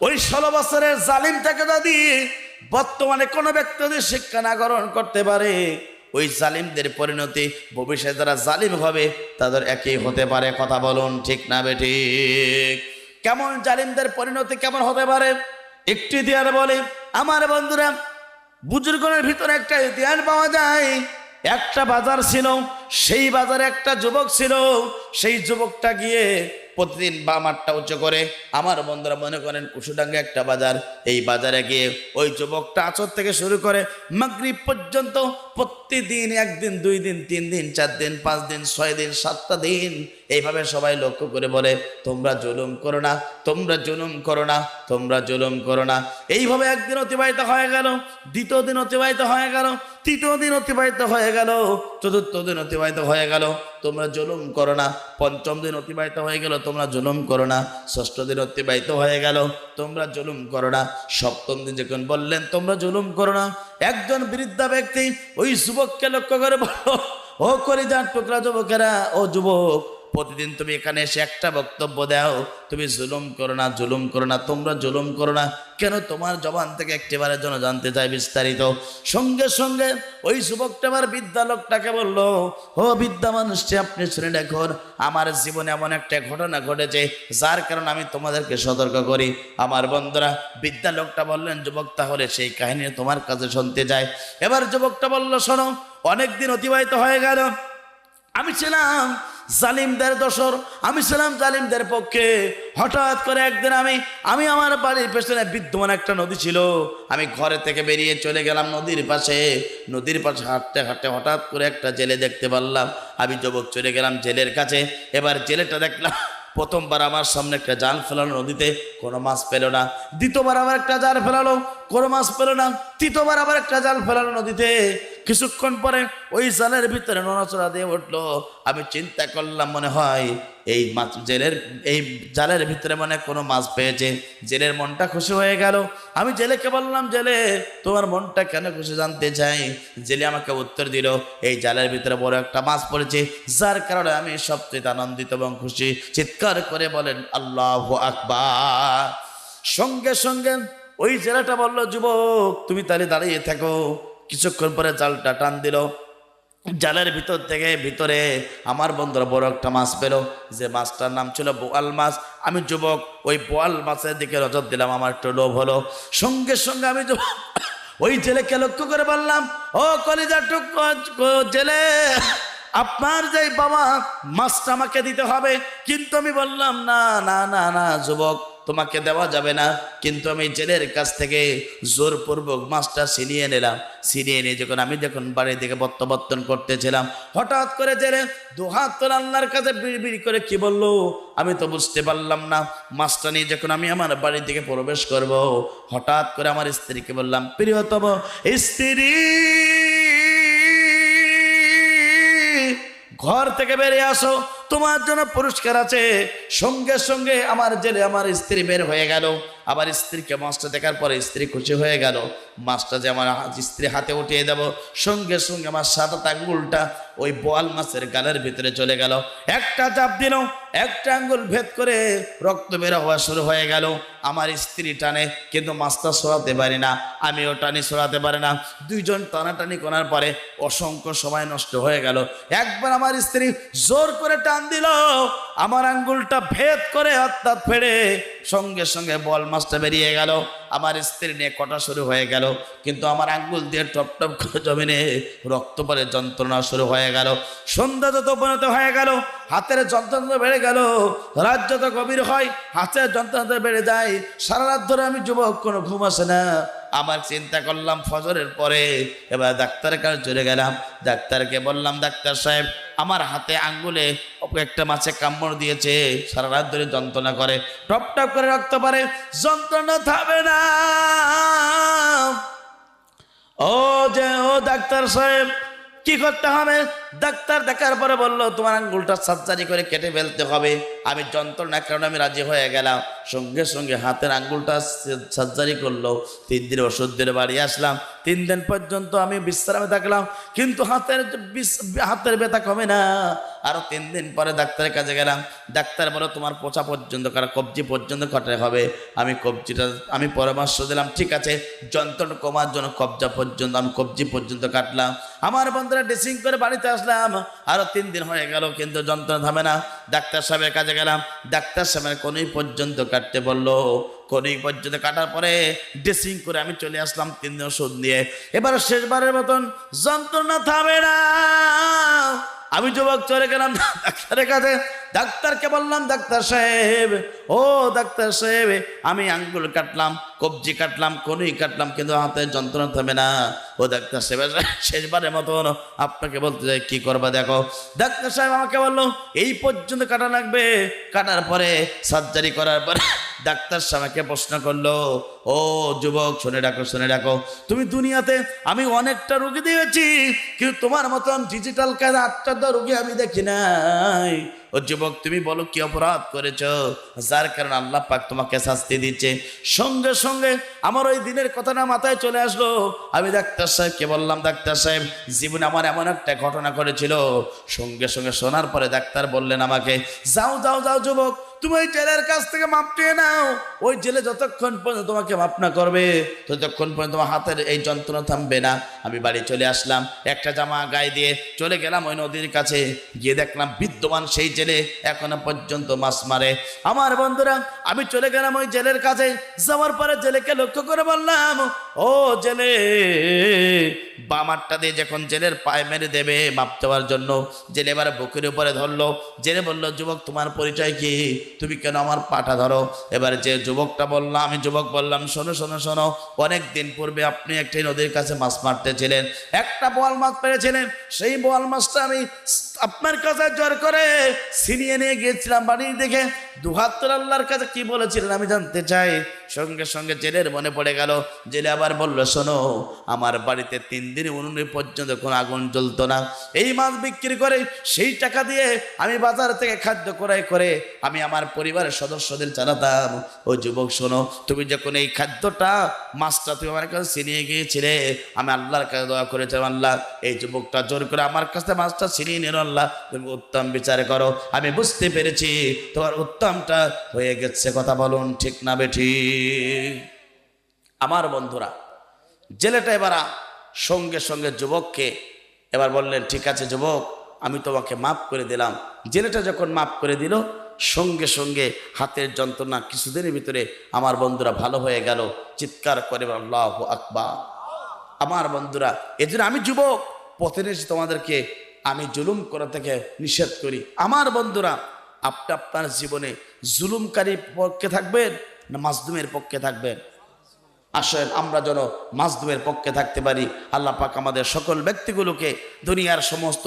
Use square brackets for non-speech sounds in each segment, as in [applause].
ওই ষোলো বছরের জালিম থেকে যদি বর্তমানে কোনো ব্যক্তি যদি শিক্ষা না গ্রহণ করতে পারে, ওই জালিমদের পরিণতি ভবিষ্যতে যারা জালিম হবে, তাদের একই হতে পারে। কথা বলুন, ঠিক না বেঠিক কেমন জালিমদের পরিণতি কেমন হতে পারে? একটি ইতিহাস বলে। আমার বন্ধুরা, বুজুর্গনের ভিতরে একটা ইতিহাস পাওয়া যায়। একটা বাজার ছিল, সেই বাজারে একটা যুবক ছিল। সেই যুবকটা গিয়ে প্রতিদিন বাম আটটা উঁচু করে। আমার বন্ধুরা মনে করেন কুশুডাঙ্গে একটা বাজার। এই বাজারে গিয়ে ওই যুবকটা আচর থেকে শুরু করে মাগরিব পর্যন্ত প্রতিদিন একদিন, দুই দিন, তিন দিন, চার দিন, পাঁচ দিন, ছয় দিন, সাতটা দিন এইভাবে সবাই লক্ষ্য করে বলে, তোমরা জুলুম করো না, তোমরা জুলুম করো না, তোমরা জুলুম করো না। এইভাবে একদিন অতিবাহিত হয়ে গেল, দ্বিতীয় দিন অতিবাহিত হয়ে গেল, তৃতীয় দিন অতিবাহিত হয়ে গেল, চতুর্থ দিন অতিবাহিত হয়ে গেল, তোমরা জুলুম করো না। পঞ্চম দিন অতিবাহিত হয়ে গেল, তোমরা জুলুম করো না। ষষ্ঠ দিন অতিবাহিত হয়ে গেল, তোমরা জুলুম করো না। সপ্তম দিন যখন বললেন, তোমরা জুলুম করো না। একজন বৃদ্ধা ব্যক্তি ওই যুবককে লক্ষ্য করে বলো ও করে যান টুকরা যুবকেরা, ও যুবক প্রতিদিন তুমি এখানে এসে একটা বক্তব্য দাও, তুমি জুলুম করো না, জুলুম করো না, তোমরা জুলুম করো না। কেন তোমার জবান থেকে একটিবারের জন্য জানতে চাই বিস্তারিত? সঙ্গে সঙ্গে ওই যুবকটা আমার বিদ্যা লোকটাকে বলল, ও বিদ্যা মানুষটি আপনি শুনে দেখুন আমার জীবনে এমন একটা ঘটনা ঘটেছে, যার কারণে আমি তোমাদেরকে সতর্ক করি। আমার বন্ধুরা বিদ্যা লোকটা বললেন, যুবক, তাহলে সেই কাহিনী তোমার কাছে শুনতে যায় এবার যুবকটা বলল, শোনো, অনেকদিন অতিবাহিত হয়ে গেল। আমি ছিলাম জালিমদের দোসর আমি ছিলাম জালিমদের পক্ষে। হঠাৎ করে একদিন আমি আমি আমার বাড়ির পেছনে বিদ্যমান একটা নদী ছিল। আমি ঘরে থেকে বেরিয়ে চলে গেলাম নদীর পাশে। নদীর পাশে হাঁটতে হাঁটতে হঠাৎ করে একটা জেলে দেখতে পারলাম। আমি যুবক চলে গেলাম জেলের কাছে। এবার জেলেটা দেখলাম, প্রথমবার আমার সামনে একটা জাল ফেলানো নদীতে। কোনো মাছ পেল না। দ্বিতীয়বার আবার একটা জাল ফেলালো, কোনো মাছ পেল না। তৃতীয়বার আবার একটা জাল ফেলানো নদীতে। কিছুক্ষণ পরে ওই জালের ভিতরে নড়াচড়া দিয়ে উঠল। আমি চিন্তা করলাম, মনে হয় এই মাছ জেলের, এই জালের ভিতরে মানে কোনো মাছ পেয়েছে। জেলের মনটা খুশি হয়ে গেল। আমি জেলেকে বললাম, জেলে, তোমার মনটা কেন খুশি জানতে চাই? জেলে আমাকে উত্তর দিল, এই জালের ভিতরে বড় একটা মাছ পড়েছে। যার কারণে আমি সবচেয়ে আনন্দিত এবং খুশি। চিৎকার করে বলেন, আল্লাহ আকবার। সঙ্গে সঙ্গে ওই জেলাটা বলল, যুবক, তুমি তাহলে দাঁড়িয়ে থাকো। কিছুক্ষণ পরে জালটা টান দিল। জালের ভিতর থেকে ভিতরে আমার বন্ধুরা বড় একটা মাছ পেল। যে মাছটার নাম ছিল বোয়াল মাছ। আমি যুবক, ওই বোয়াল মাছের দিকে নজর দিলাম, আমার একটু লোভ হলো। সঙ্গে সঙ্গে আমি ওই জেলেকে লক্ষ্য করে বললাম, ও কলিজা, টুক জেলে, আপনার যে বাবা মাছটা আমাকে দিতে হবে। কিন্তু আমি বললাম, না না না না, যুবক তোমাকে দেওয়া যাবে না। কিন্তু আমি জেলের কাছ থেকে জোরপূর্বক মাছটা ছিনিয়ে নিলাম। ছিনিয়ে নিয়ে যখন আমি যখন বাড়ির দিকে প্রত্যাবর্তন করতেছিলাম, হঠাৎ করে জেলে দু হাত তোলা আল্লাহর কাছে বিড় বিড় করে কি বলল? আমি তো বুঝতে পারলাম না। মাছটা নিয়ে যখন আমি আমার বাড়ি থেকে প্রবেশ করব, হঠাৎ করে আমার স্ত্রীকে বললাম, প্রিয়তম, স্ত্রী, ঘর থেকে বেরিয়ে আসো। তোমার জন্য পুরস্কার আছে। সঙ্গে সঙ্গে আমার জেলে আমার স্ত্রী বের হয়ে গেল। আবার স্ত্রীকে মাছটা দেখার পরে স্ত্রী খুশি হয়ে গেল। মাছটা যে আমার স্ত্রী হাতে উঠিয়ে দেব। সঙ্গে সঙ্গে আমার সাদা তাগুলটা ওই বোয়াল মাছের গালের ভিতরে চলে গেল। একটা চাপ দিল। একটা আঙ্গুল ভেদ করে রক্ত বের হওয়া শুরু হয়ে গেল। আমার স্ত্রী টানে, কিন্তু মাছটা সরাতে পারি না। আমিও টানি, সরাতে পারি না। দুইজন টানাটানি করার পরে অসংখ্য সময় নষ্ট হয়ে গেল। একবার আমার স্ত্রী জোর করে টান দিল। আমার আঙ্গুলটা ভেদ করে অর্থাৎ ফেড়ে সঙ্গে সঙ্গে বল মাছটা বেরিয়ে গেল। আমার স্ত্রী নিয়ে কটা শুরু হয়ে গেল। কিন্তু আমার আঙ্গুল দিয়ে টপ টপ করে জমিনে রক্ত পরে যন্ত্রণা শুরু হয়ে গেল। সন্ধ্যা যত পরিণত হয়ে গেল। হাতের যন্ত্রণা বেড়ে গেল। রাত যত গভীর হয়, হাতের যন্ত্রণা বেড়ে যায়। সারা রাত ধরে আমি যুবক, কোনো ঘুম আসে না। আমার চিন্তা করলাম ফজরের পরে। এবার ডাক্তারের কাছে চলে গেলাম। ডাক্তারকে বললাম, ডাক্তার সাহেব, আমার হাতে আঙ্গুলে একটা মাছে কামড় দিয়েছে। সারা রাত ধরে যন্ত্রণা করে। টপ টপ করে রক্ত পারে যন্ত্রণা থামে না। ও যে, ও ডাক্তার সাহেব কি করতে হবে? ডাক্তার দেখার পরে বলল, তোমার আঙ্গুলটা সার্জারি করে কেটে ফেলতে হবে। আমি যন্ত্রণার কারণে আমি রাজি হয়ে গেলাম। সঙ্গে সঙ্গে হাতের আঙ্গুলটা সার্জারি করল। তিন দিন ওষুধ দিয়ে বাড়ি আসলাম। তিন দিন পর্যন্ত আমি বিশ্রামে থাকলাম, কিন্তু হাতের হাতের ব্যথা কমে না। আরও তিন দিন পরে ডাক্তারের কাছে গেলাম। ডাক্তার বলো তোমার পোচা পর্যন্ত কারও কবজি পর্যন্ত কাটে হবে। আমি কবজিটা, আমি পরামর্শ দিলাম, ঠিক আছে। যন্ত্রণা কমার জন্য কবজা পর্যন্ত, আমি কবজি পর্যন্ত কাটলাম। আমার বন্ধুরা ড্রেসিং করে বাড়িতে আসলাম। আরও তিন দিন হয়ে গেল, কিন্তু যন্ত্রণা থামে না। ডাক্তার সাহেবের কাছে গেলাম। ডাক্তার সাহেবের কোনোই পর্যন্ত কাটতে বলল। কোনই পর্যন্ত কাটার পরে ড্রেসিং করে আমি চলে আসলাম তিন দিন ওষুধ নিয়ে। এবার শেষবারের মতন যন্ত্রণা থামে না। আমি যুবক চলে গেলাম ডাক্তারের কাছে। ডাক্তারকে বললাম, ডাক্তার সাহেব, ও ডাক্তার সাহেব, আমি আঙ্গুল কাটলাম, কবজি কাটলাম কনুই কাটলাম, কিন্তু হাতে যন্ত্রণা থামে না। ও ডাক্তার সাহেব, শেষবারের মতন আপনাকে বলতে চাই, কি করবা দেখো? ডাক্তার সাহেব আমাকে বলল, এই পর্যন্ত কাটা লাগবে। কাটার পরে সার্জারি করার পরে ডাক্তার সাহেবকে প্রশ্ন করল, ও যুবক, শুনে ডাকো শুনে ডাকো তুমি দুনিয়াতে আমি অনেকটা রুগী দিয়েছি, কিন্তু তোমার মতন ডিজিটাল কাজ আটটা রুগী আমি দেখি নাই। ও যুবক, তুমি বলো কি অপরাধ করেছ? যার কারণে আল্লাহ পাক তোমাকে শাস্তি দিচ্ছে। সঙ্গে সঙ্গে আমার ওই দিনের কথাটা মাথায় চলে আসলো। আমি ডাক্তার সাহেবকে বললাম, ডাক্তার সাহেব, জীবনে আমার এমন একটা ঘটনা করেছিল সঙ্গে সঙ্গে শোনার পরে ডাক্তার বললেন আমাকে, যাও যাও যাও যুবক তুমি ওই জেলের কাছ থেকে মাপ নিয়ে নাও। ওই জেলে যতক্ষণ পর্যন্ত তোমাকে মাপ না করবে, ততক্ষণ পর্যন্ত তোমার হাতের এই যন্ত্রণা থামবে না। আমি বাড়ি চলে আসলাম, একটা জামা গায়ে দিয়ে চলে গেলাম ওই নদীর কাছে। গিয়ে দেখলাম বিদ্যমান সেই জেলে এখনও পর্যন্ত মাছ মারে। আমার বন্ধুরা, আমি চলে গেলাম ওই জেলের কাছে। যাওয়ার পরে জেলেকে লক্ষ্য করে বললাম, ও জেলে বামারটা দিয়ে যখন জেলের পায়ে মেরে দেবে মাপ দেওয়ার জন্য। জেলে এবার বুকের উপরে ধরলো। জেলে বলল, যুবক, তোমার পরিচয় কি? তুমি কেন আমার পাটা ধরো? এবার যে যুবকটা বললাম আমি যুবক বললাম, শোনো শোনো শোনো অনেক দিন পূর্বে আপনি একটি নদীর কাছে মাছ মারতেছিলেন। একটা বোয়াল মাছ পেরেছিলেন, সেই বোয়াল মাছটা আমি আপনার কাছে জোর করে ছিনিয়ে নিয়ে গিয়েছিলাম বাড়ির দেখে দুহাত্তর আল্লাহর কাছে কি বলেছিলেন আমি জানতে চাই। সঙ্গে সঙ্গে জেলের মনে পড়ে গেল, জেলে আবার বলল, শোনো, আমার বাড়িতে তিন দিন উনুনে পর্যন্ত কোনো আগুন জ্বলতো না। এই মাছ বিক্রি করে সেই টাকা দিয়ে আমি বাজার থেকে খাদ্য ক্রয় করে আমি আমার পরিবারের সদস্যদের জানাতাম। ও যুবক, শোনো, তুমি যখন এই খাদ্যটা, মাছটা তুমি আমার কাছে ছিনিয়ে গিয়েছিলে, আমি আল্লাহর কাছে দোয়া করেছিলাম, আল্লাহ, এই যুবকটা জোর করে আমার কাছে মাছটা ছিনিয়ে নিল আল্লাহ তুমি উত্তম বিচার করো। আমি বুঝতে পেরেছি তোমার উত্তমটা হয়ে গেছে। কথা বলুন, ঠিক না বেঠি? আমার বন্ধুরা, জেলেটা এবার সঙ্গে সঙ্গে যুবককে এবার বললেন, ঠিক আছে যুবক, আমি তোমাকে মাফ করে দিলাম। জেলেটা যখন মাফ করে দিল, সঙ্গে সঙ্গে হাতের যন্ত্রণা কিছুদিনের ভিতরে আমার বন্ধুরা ভালো হয়ে গেল। চিৎকার করে আল্লাহ আকবা আমার বন্ধুরা, এজন্য আমি যুবক, পথে তোমাদেরকে আমি জুলুম করা থেকে নিষেধ করি। আমার বন্ধুরা, আপনি আপনার জীবনে জুলুমকারীর পক্ষে থাকবেন না মাজদুমের পক্ষে থাকবেন? আসেন, আমরা যেন মাজদুমের পক্ষে থাকতে পারি। আল্লাহ পাক আমাদের সকল ব্যক্তিগুলোকে দুনিয়ার সমস্ত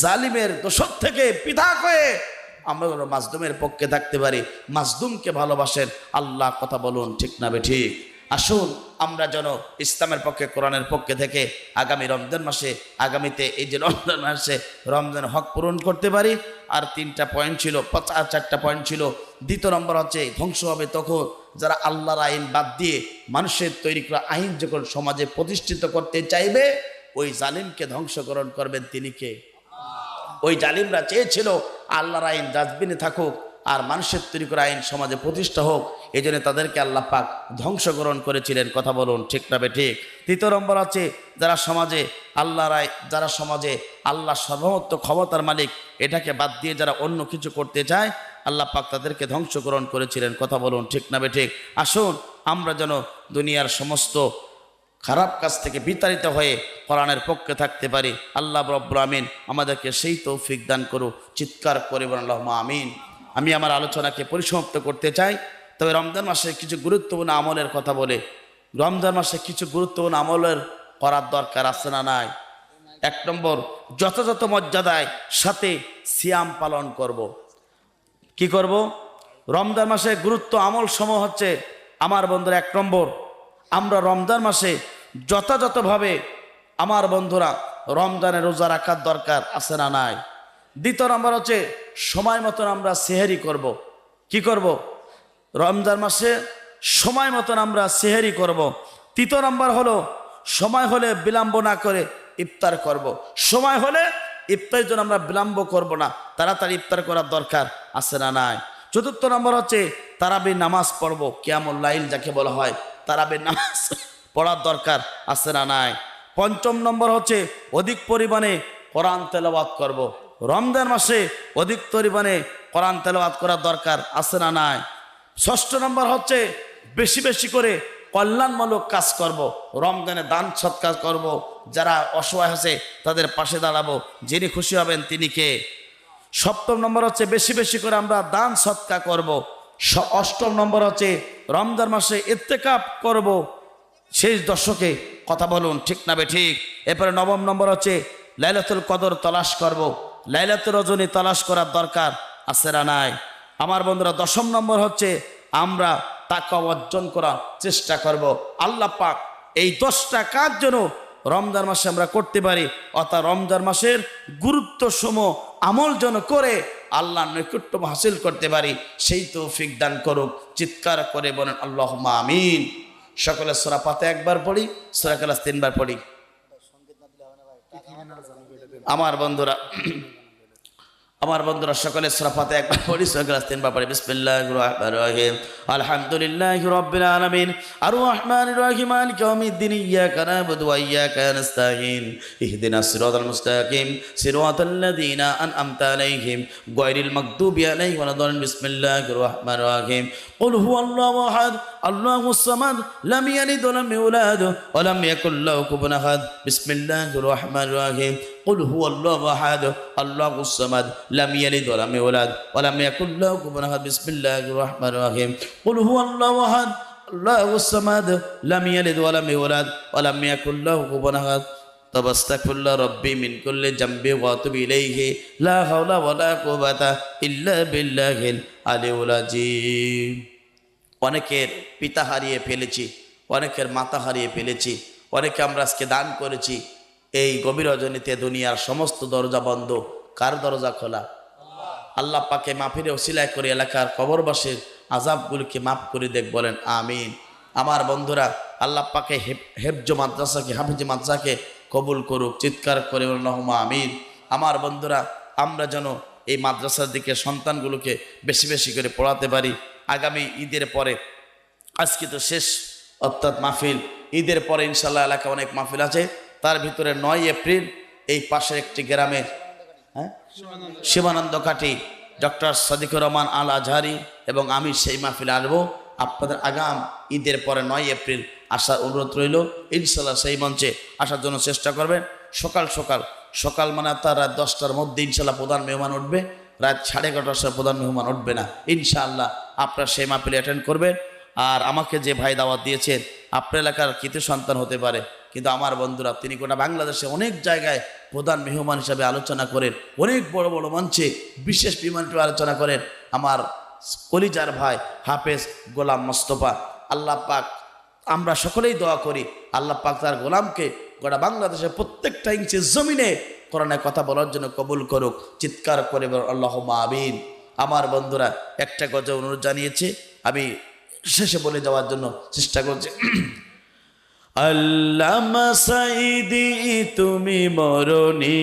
জালিমের দোষক থেকে পৃথক হয়ে আমরা যেন মাজদুমের পক্ষে থাকতে পারি। মাজদুমকে ভালোবাসেন, আল্লাহ কথা বলুন, ঠিক না বে ঠিক? আসুন, আমরা যেন ইসলামের পক্ষে, কোরআনের পক্ষে থেকে আগামী রমজান মাসে, আগামীতে এই যে রমজান মাসে রমজান হক পূরণ করতে পারি। আর তিনটা পয়েন্ট ছিল আর চারটা পয়েন্ট ছিল। দ্বিতীয় নম্বর হচ্ছে, ধ্বংস হবে তখন। যারা আল্লাহর আইন বাদ দিয়ে মানুষের তৈরি করা আইন যখন সমাজে প্রতিষ্ঠিত করতে চাইবে, ওই জালিমকে ধ্বংসকরণ করবেন তিনি কে? ওই জালিমরা চেয়েছিল, আল্লাহর আইন ডাস্টবিনে থাকুক আর মানুষের তৈরি করা আইন সমাজে প্রতিষ্ঠা হোক, এই জন্য তাদেরকে আল্লাহ পাক ধ্বংসকরণ করেছিলেন, কথা বলুন, ঠিক নাবে ঠিক? তৃতীয় নম্বর আছে যারা সমাজে আল্লাহ রায়, যারা সমাজে আল্লাহ সর্বমত্ত ক্ষমতার মালিক, এটাকে বাদ দিয়ে যারা অন্য কিছু করতে চায়, আল্লাহ পাক তাদেরকে ধ্বংসকরণ করেছিলেন, কথা বলুন, ঠিক নাবে ঠিক? আসুন, আমরা যেন দুনিয়ার সমস্ত খারাপ কাজ থেকে বিতাড়িত হয়ে কোরআনের পক্ষে থাকতে পারি। আল্লাহ রব্বুল আমিন আমাদেরকে সেই তৌফিক দান করু চিৎকার করে আল্লাহ আমিন। আমি আমার আলোচনাকে পরিসমাপ্ত করতে চাই। তবে রমজান মাসে কিছু গুরুত্বপূর্ণ আমলের কথা বলে। রমজান মাসে কিছু গুরুত্বপূর্ণ আমলের করার দরকার আছে না নাই? এক নম্বর, যথাযথ মর্যাদায় সাথে সিয়াম পালন করব। কি করব? রমজান মাসে গুরুত্ব আমল সমূহ হচ্ছে আমার বন্ধুরা এক নম্বর। আমরা রমজান মাসে যথাযথভাবে আমার বন্ধুরা রমজানে রোজা রাখার দরকার আছে না নাই? দ্বিতীয় নম্বর হচ্ছে, সময় মতন আমরা সেহেরি করব। কি করব। রমজান মাসে সময় মতন আমরা সেহেরি করব। তৃতীয় নম্বর হলো, সময় হলে বিলম্ব না করে ইফতার করব। সময় হলে ইফতারের জন্য আমরা বিলম্ব করব না তাড়াতাড়ি ইফতার করার দরকার আছে না নাই চতুর্থ নম্বর হচ্ছে, তারাবি নামাজ পড়ব কেমন লাইল যাকে বলা হয়, তারাবি নামাজ [laughs] পড়ার দরকার আছে না নাই পঞ্চম নম্বর হচ্ছে, অধিক পরিমাণে কোরআন তেলাওয়াত করব। রমজান মাসে অধিক পরিমাণে কোরআন তেলাওয়াত করার দরকার আছে না নাই ষষ্ঠ নম্বর হচ্ছে বেশি বেশি করে কল্যাণমূলক কাজ করব। রমজানে দান সৎকার করব। যারা অসহায় আছে তাদের পাশে দাঁড়াবো, যিনি খুশি হবেন তিনি কে সপ্তম নম্বর হচ্ছে বেশি বেশি করে আমরা দান সৎকা করব। অষ্টম নম্বর হচ্ছে রমজান মাসে ইত্তেকাপ করব। শেষ দশকে কথা বলুন, ঠিক না বে ঠিক এরপরে নবম নম্বর হচ্ছে লাইলাতুল কদর তলাশ করব। লাইলাতুল রজনী তলাশ করার দরকার আছে না নাই? আমার বন্ধুরা দশম নম্বর হচ্ছে আমরা তাকে অর্জন করার চেষ্টা করব। আল্লাহ পাক এই দশটা কাজ যেন রমজান মাসে আমরা করতে পারি অর্থাৎ রমজান মাসের গুরুত্ব সম আমল যেন করে আল্লাহ নৈকট্য হাসিল করতে পারি সেই তৌফিক দান করুক। চিৎকার করে বলেন আল্লাহ আমিন। সকলে সোরা পাতে একবার পড়ি সোরা কালাস তিনবার পড়ি। আমার বন্ধুরা আমার বন্ধুরা সকলে সরাফাতে একবার পড়ি সরাস তিন ব্যাপারে বিসমিল্লাহ আলহামদুলিল্লাহ রব্বিল আলমিন। আর রহমান রহিমান মালিক ইয়াউমিদ্দিন। ইয়াকা নাবুদু ওয়া ইয়াকা নাস্তাঈন। ইহদিনাস সিরাতাল মুস্তাকিম। সিরাতাল লাযিনা আনআমতা আলাইহিম। গায়রিল মাগদুবি আলাইহিম ওয়া লাদ্দালিন। বিসমিল্লাহির রহিম। কুল হুয়াল্লাহু আহাদ। احد الله الصمد لم يلد ولم يولد ولم يكن له كفوا احد بسم الله الرحمن الرحيم قل هو الله احد الله الصمد لم يلد ولم يولد ولم يكن له كفوا احد بسم الله الرحمن الرحيم قل هو الله احد الله الصمد لم يلد ولم يولد ولم يكن له كفوا احد طب استغفر الله ربي من كل ذنب واتوب اليه لا حول ولا قوه الا بالله العلي العظيم অনেকের পিতা হারিয়ে ফেলেছি, অনেকের মাতা হারিয়ে ফেলেছি, অনেকে আমরা আজকে দান করেছি। এই গভীর রজনীতে দুনিয়ার সমস্ত দরজা বন্ধ, কার দরজা খোলা? আল্লাহ পাকে মাফিরে ওসিলায় করে এলাকার কবরবাসীর আজাবগুলিকে মাফ করে দেখ, বলেন আমিন। আমার বন্ধুরা, আল্লাহ পাকে হেফ- হেফজ মাদ্রাসাকে, হাফিজ মাদ্রাসাকে কবুল করুক, চিৎকার করে রহমা আমিন। আমার বন্ধুরা, আমরা যেন এই মাদ্রাসার দিকে সন্তানগুলোকে বেশি বেশি করে পড়াতে পারি আগামী ঈদের পরে, আজকে তো শেষ অর্থাৎ মাহফিল। ঈদের পরে ইনশাল্লাহ এলাকা অনেক মাহফিল আছে। তার ভিতরে নয় এপ্রিল, এই পাশের একটি গ্রামে হ্যাঁ? শিবানন্দ কাটি ডক্টর সদিকুর রহমান আল আজহারি এবং আমি সেই মাহফিলে আসব। আপনাদের আগাম ঈদের পরে নয় এপ্রিল আসার অনুরোধ রইল। ইনশাল্লাহ সেই মঞ্চে আসার জন্য চেষ্টা করবেন। সকাল সকাল সকাল মানে তার রাত দশটার মধ্যে ইনশাল্লাহ প্রধান মেহমান উঠবে। রাত সাড়ে এগারোটার সময় প্রধান মেহমান উঠবে না। ইনশাআল্লাহ আপনারা সেই মাহফিলে অ্যাটেন্ড করবেন। আর আমাকে যে ভাই দাওয়াত দিয়েছেন আপনার এলাকার কৃত সন্তান হতে পারে, কিন্তু আমার বন্ধুরা, তিনি গোটা বাংলাদেশে অনেক জায়গায় প্রধান মেহমান হিসাবে আলোচনা করেন, অনেক বড় বড় মঞ্চে বিশেষ বিমান আলোচনা করেন। আমার কলিজার ভাই হাফেজ গোলাম মোস্তফা, আল্লাহ পাক, আমরা সকলেই দোয়া করি, আল্লাহ পাক তার গোলামকে গোটা বাংলাদেশের প্রত্যেকটা ইঞ্চি জমিনে কোরআনে কথা বলার জন্য কবুল করুক, চিৎকার করে আল্লাহ আমিন। আমার বন্ধুরা একটা কথা অনুরোধ জানিয়েছে, আমি শেষে বলে যাওয়ার জন্য চেষ্টা করছি। সাইদি তুমি মরণী।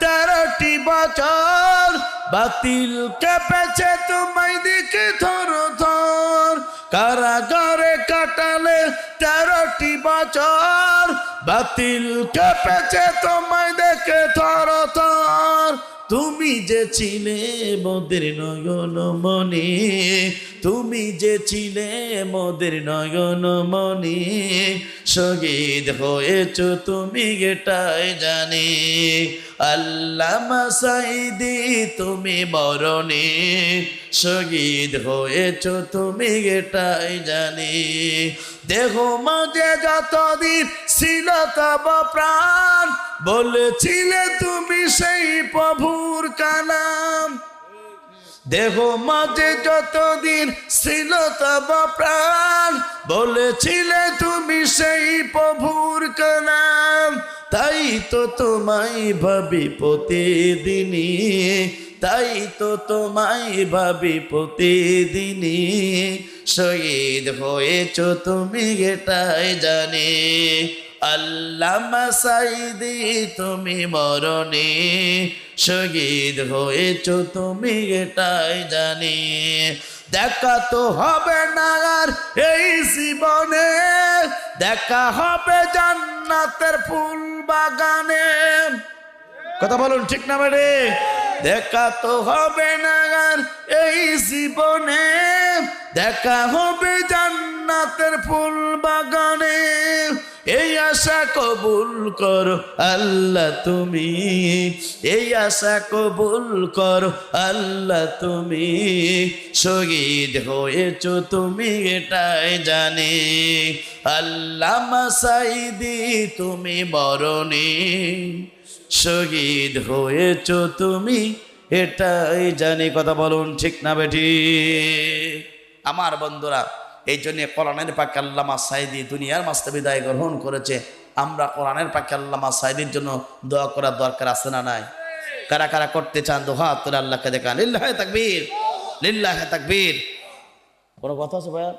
তেরোটি বছর। বাতিল কেঁপেছে তোমায় দিকে ধর ধর। কারাগারে কাটালে তেরোটি বছর। বাতিল কেঁপেছে তোমায় দেখে ধর ধর। তুমি যে ছিলে মোদের নয়ন মনে তুমি যে ছিলে মোদের নয়ন মনে শহীদ হয়েছ তুমি এটাই জানি। আল্লাহ সাইদি, তুমি মরণে, শহীদ হয়েছ তুমি এটাই জানি। দেহ মাঝে যতদিন ছিল তব প্রাণ, বলেছিলে তুমি সেই প্রভুর কালাম। দেহ মাঝে যতদিন ছিল তব প্রাণ, বলেছিলে তুমি সেই প্রভুর কালাম। তাই তো তোমায় ভাবি প্রতিদিনই তাই তো তোমায় ভাবি প্রতিদিনই। শহীদ হয়েছ তুমি, এটাই জানি। আল্লামা সাইদি, তুমি মরণে। শহীদ হয়েছ তুমি, এটাই জানি। দেখা তো হবে না আর এই জীবনে। দেখা হবে জান্নাতের ফুল বাগানে। কথা বলুন ঠিক না বেড়ে দেখা তো হবে না এই জীবনে দেখা হবে জান্নাতের ফুল বাগানে। এই আশা কবুল করো আল্লাহ তুমি। এই আশা কবুল করো আল্লাহ তুমি। শহীদ হয়েছ তুমি এটাই জানি। আল্লাহ মাসাইদি তুমি মরণী। শহীদ হয়েছ তুমি এটাই জানি। কথা বলুন ঠিক না বেটি আমার বন্ধুরা এই জন্য কোরআনের পাকে আল্লামা সাইদি দুনিয়ার মাস্তে বিদায় গ্রহণ করেছে। আমরা কোরআনের পাকে আল্লামা সাইদির জন্য দোয়া করার দরকার আছে না নাই? কারা কারা করতে চান দোহা, তোরা আল্লাহকে দেখান। লিল্লাহে তাকবীর লিল্লাহে তাকবীর। কোনো কথা আছে ভাইয়া?